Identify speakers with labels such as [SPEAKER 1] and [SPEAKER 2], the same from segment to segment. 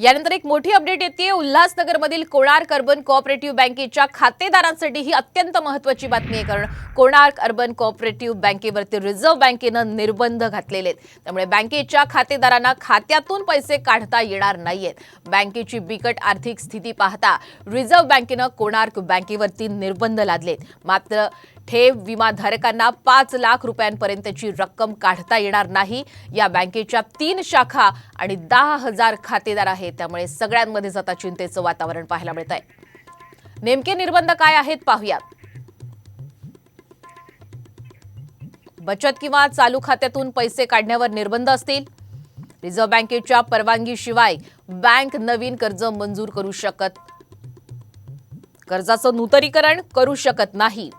[SPEAKER 1] यानंतर एक मोठी अपडेट येते उल्हासनगरमधील कोणार्क अर्बन कोऑपरेटिव्ह बँकेच्या खातेदारांसाठी ही अत्यंत महत्वाची बातमी आहे. कारण कोणार्क अर्बन कोऑपरेटिव्ह बँकेवरती रिझर्व्ह बँकेनं निर्बंध घातलेले आहेत. त्यामुळे बँकेच्या खातेदारांना खात्यातून पैसे काढता येणार नाहीयेत. बँकेची बिकट आर्थिक स्थिती पाहता रिझर्व्ह बँकेनं कोणार्क बँकेवरती निर्बंध लादलेत. मात्र ठेव विमाधारकांना पाच लाख रुपयांपर्यंतची रक्कम काढता येणार नाही. या बँकेच्या तीन शाखा आणि दहा हजार खातेदार आहेत. त्यामुळे सगळ्यांमध्येच आता चिंतेचं वातावरण पाहायला मिळत आहे नेमके निर्बंध काय आहेत पाहूयात. बचत किंवा चालू खात्यातून पैसे काढण्यावर निर्बंध असतील. रिझर्व्ह बँकेच्या परवानगीशिवाय बँक नवीन कर्ज मंजूर करू शकत कर्जाचं नूतनीकरण करू शकत नाही.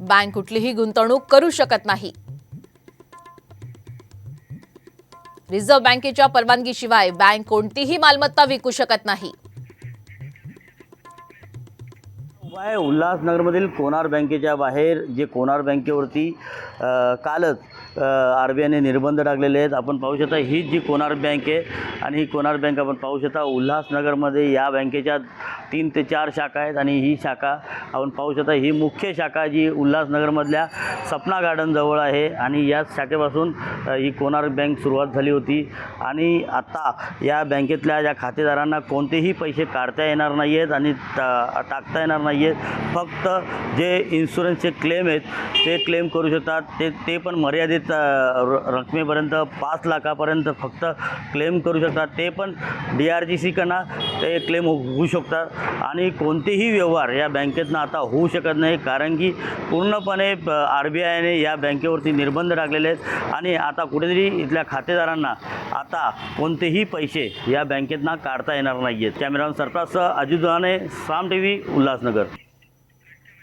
[SPEAKER 1] बँक कुठलीही गुंतवणूक करू शकत नाही. रिझर्व्ह बँकेच्या परवानगीशिवाय बँक कोणतीही मालमत्ता विकू शकत नाही.
[SPEAKER 2] उल्हासनगरमधील कोणार बँकेच्या बाहेर जे कोणार बँकेवरती कालच आर बी आयने निर्बंध टाकलेले आहेत. आपण पाहू शकता ही जी कोणार बँक आहे आणि ही कोणार बँक आपण पाहू शकता उल्हासनगरमध्ये या बँकेच्या तीन ते चार शाखा आहेत आणि ही शाखा आपण पाहू शकता ही मुख्य शाखा जी उल्हासनगरमधल्या सपना गार्डनजवळ आहे आणि याच शाखेपासून ही कोणार बँक सुरुवात झाली होती. आणि आत्ता या बँकेतल्या ज्या खातेदारांना कोणतेही पैसे काढता येणार नाही आहेत आणि टा टाकता येणार नाही आहेत फक्त जे इन्शुरन्सचे क्लेम आहेत ते क्लेम करू शकतात. ते ते पण मर्यादित र- रकमेपर्यंत पाच लाखापर्यंत फक्त क्लेम करू शकतात. ते पण डी आर जी सीकडनं ते क्लेम होऊ शकतात. आणि कोणतेही व्यवहार या बँकेतनं आता होऊ शकत नाही कारण की पूर्णपणे आर बी आयने या बँकेवरती निर्बंध टाकलेले आहेत. आणि आता कुठेतरी इथल्या खातेदारांना आता कोणतेही पैसे या बँकेतनं काढता येणार नाही आहेत कॅमेरामॅन सरफराजसह अजित दुहाने साम टी व्ही उल्हासनगर.